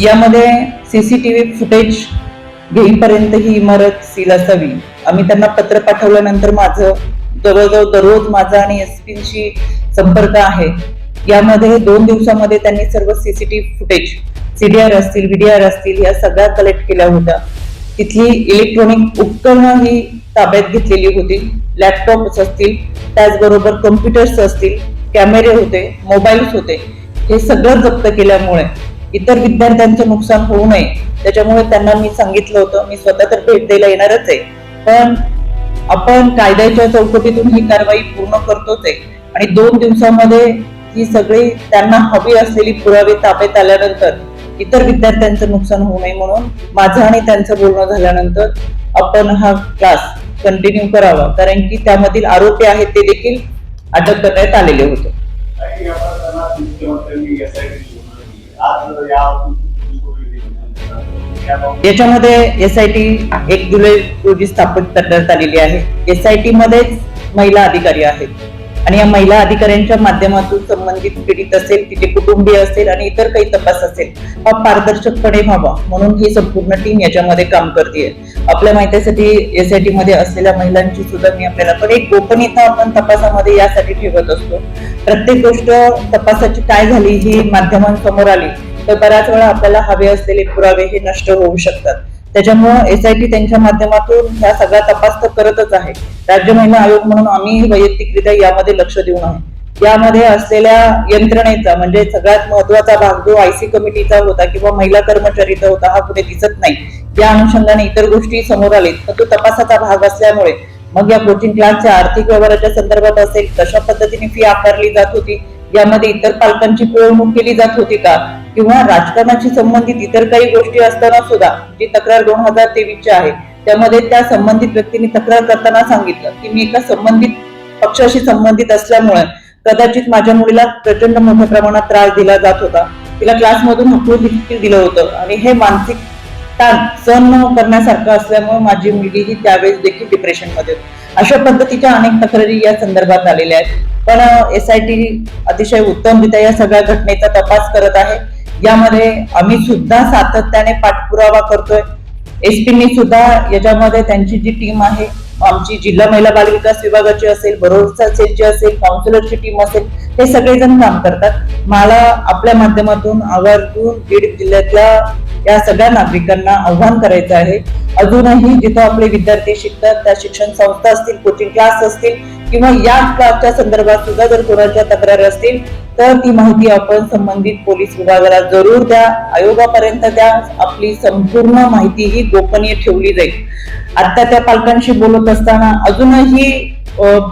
यामध्ये CCTV footage घेईपर्यंत ही इमारत सील असावी. आम्ही त्यांना पत्र पाठवल्यानंतर माझं जवळजवळ दररोज माझा आणि एस पीशी संपर्क आहे. यामध्ये दोन दिवसामध्ये त्यांनी सर्व सीसीटीव्ही फुटेज सीडीआर असतील व्हीडीआर असतील या सगळ्या कलेक्ट केल्या होत्या. तिथली इलेक्ट्रॉनिक उपकरणं ही ताब्यात घेतलेली होती. लॅपटॉप्स असतील त्याचबरोबर कम्प्युटर्स असतील कॅमेरे होते मोबाईल्स होते. हे सगळं जप्त केल्यामुळे इतर विद्यार्थ्यांचं नुकसान होऊ नये. त्याच्यामुळे त्यांना मी सांगितलं होतं मी स्वतः तर भेट द्यायला येणारच आहे. पण आपण कायद्याच्या चौकटीतून ही कारवाई पूर्ण करतोच आहे. आणि दोन दिवसामध्ये ही सगळी त्यांना हवी असलेली पुरावे ताब्यात आल्यानंतर इतर विद्यार्थ्यांचं नुकसान होऊ नये म्हणून माझं आणि त्यांचं बोलणं झाल्यानंतर आपण हा क्लास कंटिन्यू करावा. कारण की त्यामधील आरोपी आहेत ते देखील अटक करण्यात आलेले होते. याच्यामध्ये एस आय टी एक जुलै रोजी स्थापित करण्यात आलेली आहे. एस आय टी मध्येच महिला अधिकारी आहेत. आणि या महिला अधिकाऱ्यांच्या माध्यमातून संबंधित पीडित असेल तिचे कुटुंबीय असेल आणि इतर काही तपास असेल हा पारदर्शकपणे व्हावा. म्हणून ही संपूर्ण टीम याच्यामध्ये काम करते आपल्या माहितीसाठी एस आय टी मध्ये असलेल्या महिलांची सुद्धा मी आपल्याला पण एक गोपनीयता आपण तपासामध्ये यासाठी ठेवत असतो. प्रत्येक गोष्ट तपासाची काय झाली ही माध्यमांसमोर आली तर बऱ्याच वेळा आपल्याला हवे असलेले पुरावे हे नष्ट होऊ शकतात. त्याच्यामुळं टी त्यांच्या माध्यमातून ह्या सगळा तपास तर करतच आहे. राज्य महिला आयोग म्हणून आम्ही वैयक्तिकरित्या यामध्ये लक्ष देऊन आहे. यामध्ये असलेल्या यंत्रणेचा म्हणजे सगळ्यात महत्त्वाचा भाग जो आयसी कमिटीचा होता किंवा महिला कर्मचारीचा होता हा कुठे दिसत नाही. या अनुषंगाने इतर गोष्टी समोर आलेत. पण तो तपासाचा भाग असल्यामुळे मग या कोचिंग क्लासच्या आर्थिक व्यवहाराच्या संदर्भात असेल कशा पद्धतीने फी आकारली जात होती यामध्ये इतर पालकांची पिळवणूक केली जात होती का? किंवा राजकारणाशी संबंधित इतर काही गोष्टी असताना सुद्धा जी तक्रार दोन हजार तेवीसची आहे त्यामध्ये त्या संबंधित व्यक्तीने तक्रार करताना सांगितलं की मी एका संबंधित पक्षाशी संबंधित असल्यामुळे कदाचित माझ्या मुलीला प्रचंड मोठ्या प्रमाणात त्रास दिला जात होता. तिला क्लासमधून हकलून देखील दिलं होतं. आणि हे मानसिक ताण सहन न करण्यासारखं असल्यामुळे माझी मुलगी ही त्यावेळेस देखील डिप्रेशनमध्ये होती. अशा पद्धतीच्या अनेक तक्रारी या संदर्भात आलेल्या आहेत. पण एस आय टी अतिशय उत्तमरित्या या सगळ्या घटनेचा तपास करत आहे. यामध्ये आम्ही सुद्धा सातत्याने पाठपुरावा करतोय. एसपीनी सुद्धा याच्यामध्ये त्यांची जी टीम आहे आमची जिल्हा महिला बाल विकास विभागाची असेल भरोसा सेलची असेल काउन्सिलरची टीम असेल हे सगळेजण काम करतात. मला आपल्या माध्यमातून आवर्जून बीड जिल्ह्यातल्या या सगळ्या नागरिकांना आव्हान करायचं आहे. अजूनही जिथं आपले विद्यार्थी शिकतात त्या शिक्षण संस्था असतील कोचिंग क्लास असतील किंवा या क्लासच्या संदर्भात सुद्धा जर कोणाच्या तक्रारी असतील तर ती माहिती आपण संबंधित पोलीस विभागाला जरूर द्या. आयोगापर्यंत द्या आपली संपूर्ण माहिती ही गोपनीय ठेवली जाईल. आता त्या पालकांशी बोलत असताना अजूनही अं,